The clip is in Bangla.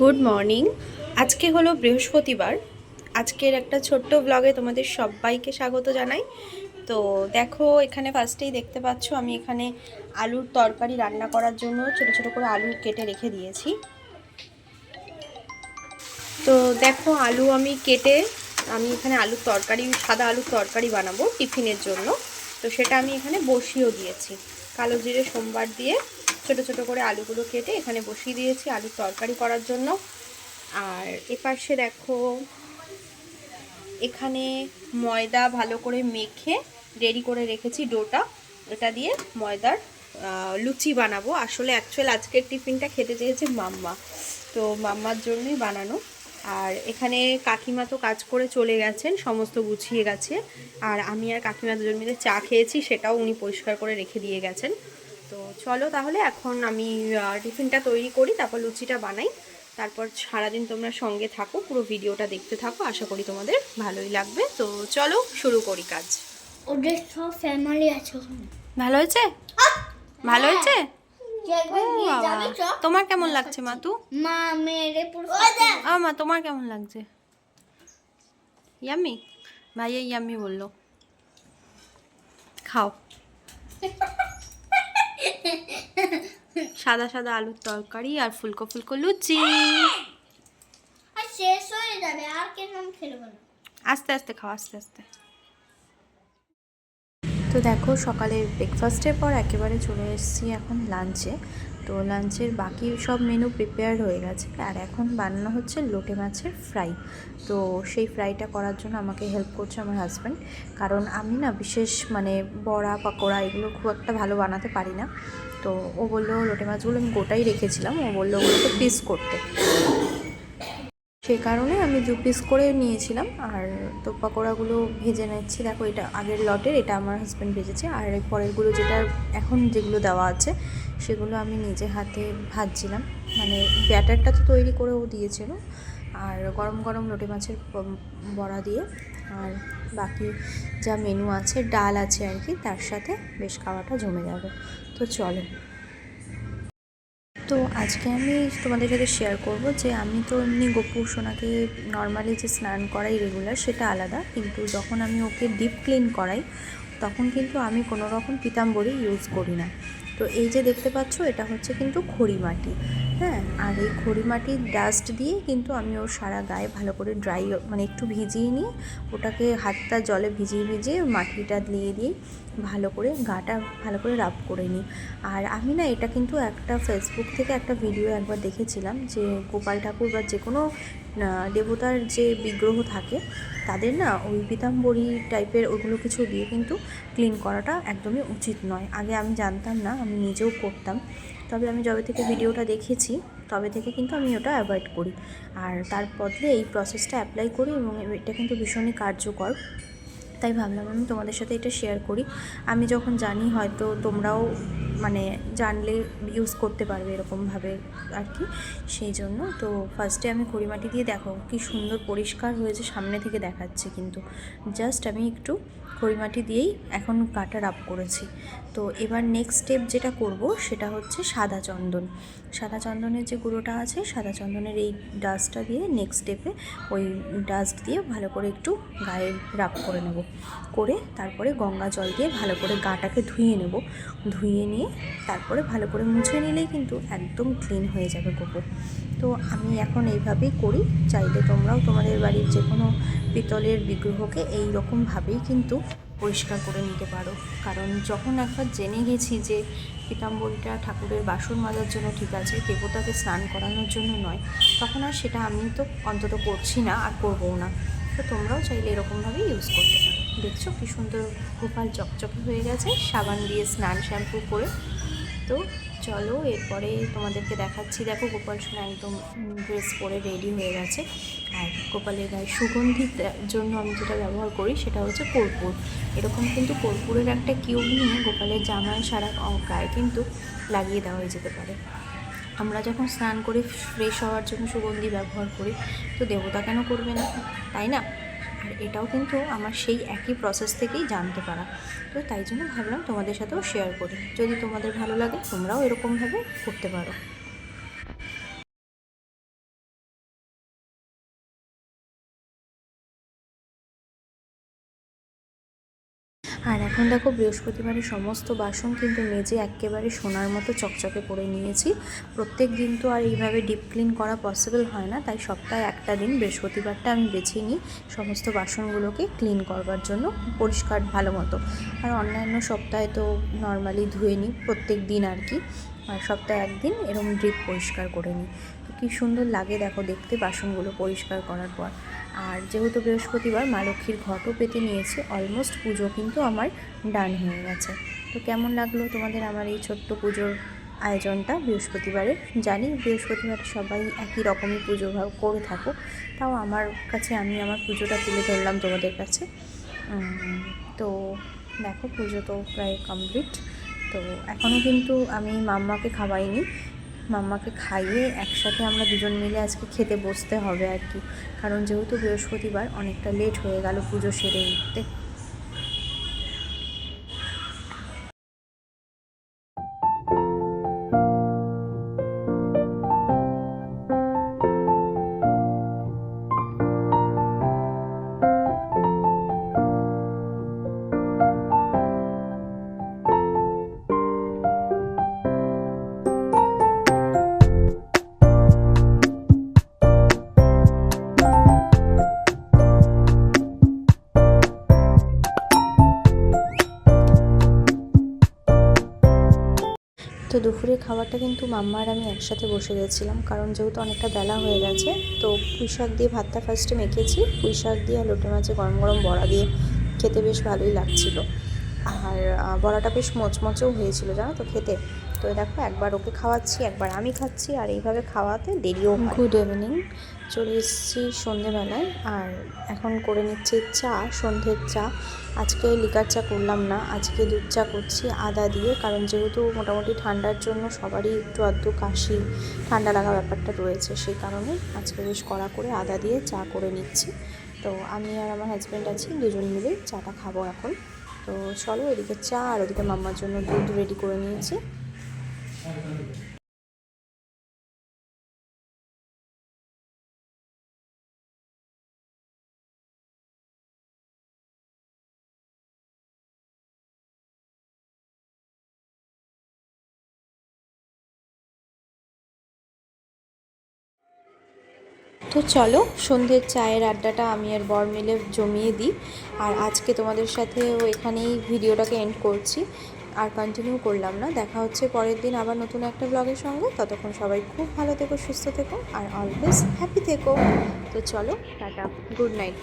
Good morning. আজকে হলো বৃহস্পতিবার। আজকের একটা ছোট্ট ব্লগে তোমাদের সবাইকে স্বাগত জানাই। তো দেখো, এখানে ফার্স্টেই দেখতে পাচ্ছ, আমি এখানে আলুর তরকারি রান্না করার জন্য ছোট ছোট করে আলু কেটে রেখে দিয়েছি। তো দেখো, আলু আমি কেটে আমি এখানে আলুর তরকারি, সাদা আলুর তরকারি বানাবো টিফিনের জন্য। তো সেটা আমি এখানে বসিয়েও দিয়েছি। কালো জিরে, সোমবার দিয়ে ছোট ছোট করে আলুগুলো কেটে এখানে বসিয়ে দিয়েছি আলুর তরকারি করার জন্য। আর এপাশে দেখো, এখানে ময়দা ভালো করে মেখে রেডি করে রেখেছি ডোটা। এটা দিয়ে ময়দার লুচি বানাবো। আসলে অ্যাকচুয়াল আজকের টিফিনটা খেতে চেয়েছে মাম্মা। তো মাম্মার জন্যই বানানো। আর এখানে কাকিমা তো কাজ করে চলে গেছেন, সমস্ত গুছিয়ে গেছে। আর আমি আর কাকিমা দুজন মিলে চা খেয়েছি, সেটাও উনি পরিষ্কার করে রেখে দিয়ে গেছেন। তো চলো তাহলে এখন আমি টিফিনটা তৈরি করি তারপর লুচিটা বানাই। তারপর সারাদিন তোমরা সঙ্গে থাকো পুরো ভিডিওটা দেখতে থাকো আশা করি তোমাদের ভালোই লাগবে। তো চলো শুরু করি কাজ। ওদের সব ফ্যামিলি আছে ভালো হয়েছে? ভালো হয়েছে? তোমার কেমন লাগছে মা তু? মা মেরে পুরো মা তোমার কেমন লাগছে? ইয়াম্মি? ভাইয়া ইয়াম্মি বলল। খাও। সাদা সাদা আলুর তরকারি আর ফুলকো ফুলকো লুচি। শেষ হয়ে যাবে আর কেন খেলব না। আস্তে আস্তে খাও আস্তে আস্তে। তো দেখো, সকালে ব্রেকফাস্টের পর একেবারে চলে এসেছি এখন লাঞ্চে তো লাঞ্চের বাকি সব মেনু প্রিপেয়ার হয়ে গেছে। আর এখন বানানো হচ্ছে লোটে মাছের ফ্রাই তো সেই ফ্রাইটা করার জন্য আমাকে হেল্প করছে আমার হাজব্যান্ড কারণ আমি না বিশেষ মানে বড়া, পাকোড়া এগুলো খুব একটা ভালো বানাতে পারি না। তো ও বলল, লোটে মাছগুলো আমি গোটাই রেখেছিলাম। ও বলল, ওগুলোকে পিস করতে। সেই কারণে আমি দু পিস করে নিয়েছিলাম। আর তো পাকোড়াগুলো ভেজে নিচ্ছি। দেখো, এটা আগের লটের, এটা আমার হাজব্যান্ড ভেজেছে। আর পরেরগুলো যেটা এখন যেগুলো দেওয়া আছে, সেগুলো আমি নিজে হাতে ভাজছিলাম। মানে ব্যাটারটা তো তৈরি করেও দিয়েছিল। আর গরম গরম লোটে মাছের বড়া দিয়ে। আর বাকি যা মেনু আছে, ডাল আছে আর কি, তার সাথে বেশ খাওয়াটা জমে যাবে। তো চলো। তো আজকে আমি তোমাদের সাথে শেয়ার করব যে আমি তো এমনি গোপু সোনাকে নর্মালি যে স্নান করাই রেগুলার সেটা আলাদা, কিন্তু যখন আমি ওকে ডিপ ক্লিন করাই, তখন কিন্তু আমি কোনো রকম পিতাম্বরী ইউজ করি না। তো এই যে দেখতে পাচ্ছ, এটা হচ্ছে কিন্তু খড়ি মাটি। হ্যাঁ আর এই খড়ি মাটির ডাস্ট দিয়ে কিন্তু আমি ওর সারা গায়ে ভালো করে ড্রাই মানে একটু ভিজিয়ে নিয়ে ওটাকে হাতটা জলে ভিজিয়ে ভিজিয়ে মাটিটা দিয়ে দিয়ে ভালো করে গাটা ভালো করে রাব করে নিই। আর আমি না এটা কিন্তু একটা ফেসবুক থেকে একটা ভিডিও একবার দেখেছিলাম যে গোপাল ঠাকুর বা যে কোনো দেবতার যে বিগ্রহ থাকে, তাদের না ওই পিতাম্বরী টাইপের ওগুলো কিছু দিয়ে কিন্তু ক্লিন করাটা একদমই উচিত নয়। আগে আমি জানতাম না, আমি নিজেও করতাম। তবে আমি যবে থেকে ভিডিওটা দেখেছি, তবে থেকে কিন্তু আমি ওটা অ্যাভয়েড করি। আর তার বদলে এই প্রসেসটা অ্যাপ্লাই করি এবং এটা কিন্তু ভীষণই কার্যকর। তাই ভাবলাম আমি তোমাদের সাথে এটা শেয়ার করি। আমি যখন জানি হয়তো তোমরাও মানে জানলে ইউজ করতে পারবে এরকমভাবে আর কি, সেই জন্য। তো ফার্স্টে আমি খড়িমাটি দিয়ে দেখো, কি সুন্দর পরিষ্কার হয়েছে, সামনে থেকে দেখাচ্ছে কিন্তু। জাস্ট আমি একটু খড়িমাটি দিয়েই এখন কাটা রাপ করেছি। তো এবার নেক্সট স্টেপ যেটা করব সেটা হচ্ছে সাদা চন্দন। সাদা চন্দনের যে গুঁড়োটা আছে, সাদা চন্দনের এই ডাস্টটা দিয়ে নেক্সট স্টেপে ওই ডাস্ট দিয়ে ভালো করে একটু গায়ে রাপ করে নেব। করে তারপরে গঙ্গা জল দিয়ে ভালো করে গাটাকে ধুয়ে নেব। ধুয়ে নিয়ে তারপরে ভালো করে মুছে নিলেই কিন্তু একদম ক্লিন হয়ে যাবে গোবর। তো আমি এখন এইভাবেই করি। চাইলে তোমরাও তোমাদের বাড়ির যে কোনো পিতলের বিগ্রহকে এই রকমভাবেই কিন্তু পরিষ্কার করে নিতে পারো। কারণ যখন একবার জেনে গেছি যে পিতাম্বরীটা ঠাকুরের বাসন মাজার জন্য ঠিক আছে, দেবতাকে স্নান করানোর জন্য নয়, তখন আর সেটা আমি তো অন্তত করছি না আর করবও না। তো তোমরাও চাইলে এরকমভাবেই ইউজ করতে পারো। দেখছ কী সুন্দর গোপাল চকচকে হয়ে গেছে, সাবান দিয়ে স্নান শ্যাম্পু করে। তো চলো, এরপরে তোমাদেরকে দেখাচ্ছি। দেখো, গোপাল সোনা একদম ড্রেস পরে রেডি হয়ে গেছে। আর গোপালের গায়ে সুগন্ধির জন্য আমি যেটা ব্যবহার করি, সেটা হচ্ছে কর্পূর। এরকম কিন্তু কর্পূরের একটা কিউব নিয়ে গোপালের জামায় সারা গায়ে কিন্তু লাগিয়ে দেওয়া হয়ে যেতে পারে। আমরা যখন স্নান করে ফ্রেশ হওয়ার জন্য সুগন্ধি ব্যবহার করি, তো দেবতা কেন করবে না? তাই না? এটাও কিন্তু আমার সেই একই প্রসেস থেকেই জানতে পারা। তো তাই জন্য ভাবলাম তোমাদের সাথেও শেয়ার করি। যদি তোমাদের ভালো লাগে তোমরাও এরকমভাবে করতে পারো। এখন দেখো বৃহস্পতিবারের সমস্ত বাসন কিন্তু মেজে একেবারে সোনার মতো চকচকে করে নিয়েছি। প্রত্যেক দিন তো আর এইভাবে ডিপ ক্লিন করা পসিবল হয় না, তাই সপ্তাহে একটা দিন বৃহস্পতিবারটা আমি বেছে নিই সমস্ত বাসনগুলোকে ক্লিন করবার জন্য পরিষ্কার ভালো মতো। আর অন্যান্য সপ্তাহে তো নর্মালি ধুয়ে নিই প্রত্যেক দিন আর কি, আর সপ্তাহে একদিন এরকম ড্রিপ পরিষ্কার করে নিই। তো কী সুন্দর লাগে দেখো দেখতে বাসনগুলো পরিষ্কার করার পর। আর যেহেতু বৃহস্পতিবার মা লক্ষ্মীর ঘটও পেতে নিয়েছে অলমোস্ট পুজো কিন্তু আমার ডান হয়ে গেছে। তো কেমন লাগল তোমাদের আমার এই ছোট্ট পুজোর আয়োজনটা? বৃহস্পতিবারে জানি বৃহস্পতিবারে সবাই একই রকমই পুজো করে থাকো, তাও আমার কাছে আমি আমার পুজোটা তুলে ধরলাম তোমাদের কাছে। তো দেখো পুজো তো প্রায় কমপ্লিট তো এখনও কিন্তু আমি মাম্মাকে খাওয়াইনি মাম্মাকে খাইয়ে একসাথে আমরা দুজন মিলে আজকে খেতে বসতে হবে আর কি। কারণ যেহেতু বৃহস্পতিবার, অনেকটা লেট হয়ে গেল পুজো সেরে উঠতে। তো দুপুরে খাবারটা কিন্তু মাম্মা আর আমি একসাথে বসে গেছিলাম, কারণ যেহেতু অনেকটা বেলা হয়ে গেছে, তো পুঁই শাক দিয়ে ভাতটা ফার্স্টে মেখেছি। পুঁই শাক দিয়ে আর লোটে মাছে গরম গরম বড়া দিয়ে খেতে বেশ ভালোই লাগছিল। আর বড়াটা বেশ মচমচেও হয়েছিল, জানো তো খেতে। তো দেখো, একবার ওকে খাওয়াচ্ছি, একবার আমি খাচ্ছি, আর এইভাবে খাওয়াতে দেরিও গুড ইভিনিং চলে এসেছি সন্ধেবেলায়, আর এখন করে নিচ্ছি চা, সন্ধ্যের চা। আজকে লিকার চা করলাম না, আজকে দুধ চা করছি আদা দিয়ে, কারণ যেহেতু মোটামুটি ঠান্ডার জন্য সবারই একটু আধটু কাশি, ঠান্ডা লাগা ব্যাপারটা রয়েছে, সেই কারণে আজকে বেশ কড়া করে আদা দিয়ে চা করে নিচ্ছি। তো আমি আর আমার হাজব্যান্ড আছি, দুজন মিলে চাটা খাব এখন। তো চলো এদিকে চা, আর ওদিকে মাম্মার জন্য দুধ রেডি করে নিয়েছি। তো চলো, সন্ধ্যের চায়ের আড্ডাটা আমি আর বর মিলে জমিয়ে দিই। আর আজকে তোমাদের সাথেও এখানেই ভিডিওটাকে এন্ড করছি। আর কন্টিনিউ করলাম না। দেখা হচ্ছে পরের দিন আবার নতুন একটা ব্লগের সঙ্গে। ততক্ষণ সবাই খুব ভালো থেকো, সুস্থ থেকো, আর অলওয়েজ হ্যাপি থেকো। তো চলো, টাটা গুড নাইট